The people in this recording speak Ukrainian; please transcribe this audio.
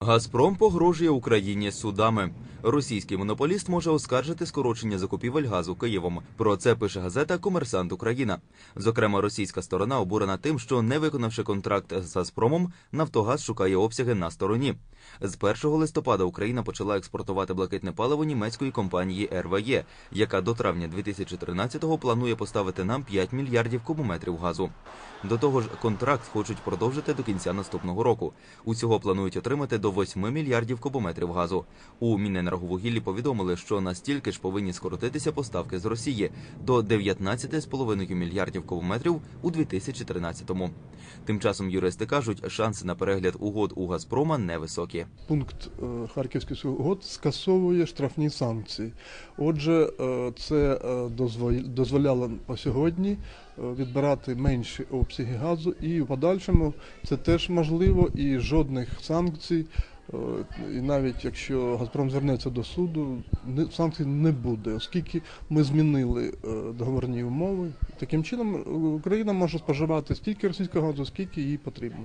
Газпром погрожує Україні судами. Російський монополіст може оскаржити скорочення закупівель газу Києвом. Про це пише газета Комерсант Україна. Зокрема, російська сторона обурена тим, що не виконавши контракт з Газпромом, Нафтогаз шукає обсяги на стороні. З 1 листопада Україна почала експортувати блакитне паливо німецької компанії РВЄ, яка до травня 2013-го планує поставити нам 5 мільярдів кубометрів газу. До того ж, контракт хочуть продовжити до кінця наступного року. Усього планують отримати до 8 мільярдів кубометрів газу. У Міненерговугіллі повідомили, що настільки ж повинні скоротитися поставки з Росії до 19,5 мільярдів кубометрів у 2013-му. Тим часом юристи кажуть, шанси на перегляд угод у Газпрома невисокі. Пункт е, Харківських угод скасовує штрафні санкції. Отже, е, це е, дозволяло по сьогодні відбирати менші обсяги газу, і в подальшому це теж можливо, і жодних санкцій. Е, І навіть якщо Газпром звернеться до суду, санкцій не буде, оскільки ми змінили е, договорні умови. Таким чином е, Україна може споживати стільки російського газу, скільки їй потрібно.